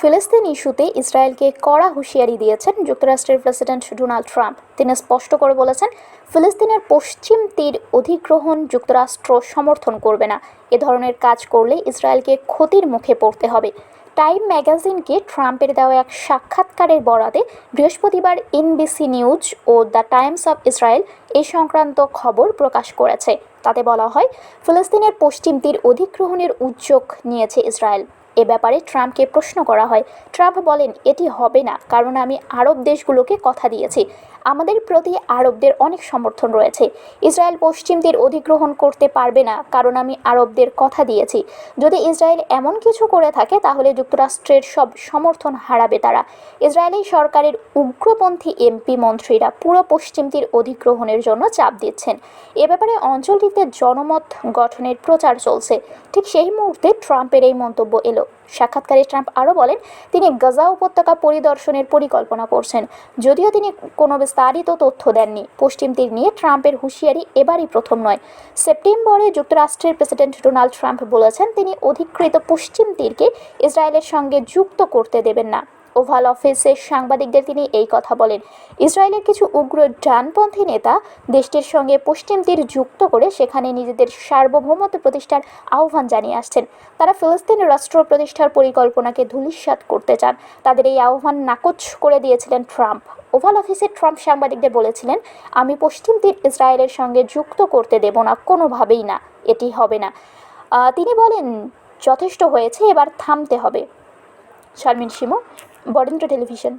ফিলিস্তিন ইস্যুতে ইসরায়েলকে কড়া হুঁশিয়ারি দিয়েছেন যুক্তরাষ্ট্রের প্রেসিডেন্ট ডোনাল্ড ট্রাম্প। তিনি স্পষ্ট করে বলেছেন, ফিলিস্তিনের পশ্চিম তীর অধিগ্রহণ যুক্তরাষ্ট্র সমর্থন করবে না। এ ধরনের কাজ করলে ইসরায়েলকে ক্ষতির মুখে পড়তে হবে। টাইম ম্যাগাজিনকে ট্রাম্পের দেওয়া এক সাক্ষাৎকারের বরাতে বৃহস্পতিবার এনবিসি নিউজ ও দ্য টাইমস অফ ইসরায়েল এই সংক্রান্ত খবর প্রকাশ করেছে। তাতে বলা হয়, ফিলিস্তিনের পশ্চিম তীর অধিগ্রহণের উদ্যোগ নিয়েছে ইসরায়েল। এ ব্যাপারে ট্রাম্পকে প্রশ্ন করা হয়। ট্রাম্প বলেন, এটি হবে না, কারণ আমি আরব দেশগুলোকে কথা দিয়েছি। আমাদের প্রতি আরবদের অনেক সমর্থন রয়েছে। ইসরায়েল পশ্চিম তীর অধিগ্রহণ করতে পারবে না, কারণ আমি আরবদের কথা দিয়েছি। যদি ইসরায়েল এমন কিছু করে থাকে, তাহলে যুক্তরাষ্ট্রের সব সমর্থন হারাবে তারা। ইসরায়েলি সরকারের উগ্রপন্থী এমপি মন্ত্রীরা পুরো পশ্চিম তীর অধিগ্রহণের জন্য চাপ দিচ্ছেন। এ ব্যাপারে অঞ্চলটিতে জনমত গঠনের প্রচার চলছে। ঠিক সেই মুহূর্তে ট্রাম্পের এই মন্তব্য এলো। সাক্ষাৎকারে ট্রাম্প আরও বলেন, তিনি গাজা উপত্যকা পরিদর্শনের পরিকল্পনা করছেন। যদিও তিনি কোনো বিস্তারিত তথ্য দেননি। পশ্চিম তীর নিয়ে ট্রাম্পের হুঁশিয়ারি এবারই প্রথম নয়। সেপ্টেম্বরে যুক্তরাষ্ট্রের প্রেসিডেন্ট ডোনাল্ড ট্রাম্প বলেছেন, তিনি অধিকৃত পশ্চিম তীরকে ইসরায়েলের সঙ্গে যুক্ত করতে দেবেন না। ওভাল অফিসে সাংবাদিকদের তিনি এই কথা বলেন, ইসরায়েলের কিছু উগ্র ডানপন্থী নেতা দেশটির সঙ্গে পশ্চিম তীর যুক্ত করে সেখানে নিজেদের সার্বভৌমত্ব প্রতিষ্ঠার আহ্বান জানিয়ে আসছেন। তারা ফিলিস্তিন রাষ্ট্র প্রতিষ্ঠার পরিকল্পনাকে ধূলিসাৎ করতে চান। তাদের এই আহ্বান নাকচ করে দিয়েছিলেন ট্রাম্প। ওভাল অফিসে ট্রাম্প সাংবাদিকদের বলেছিলেন, আমি পশ্চিম তীর ইসরায়েলের সঙ্গে যুক্ত করতে দেব না, কোনোভাবেই না। এটি হবে না। তিনি বলেন, যথেষ্ট হয়েছে, এবার থামতে হবে। শারমিন শিমু, বরেন্দ্র টেলিভিশন।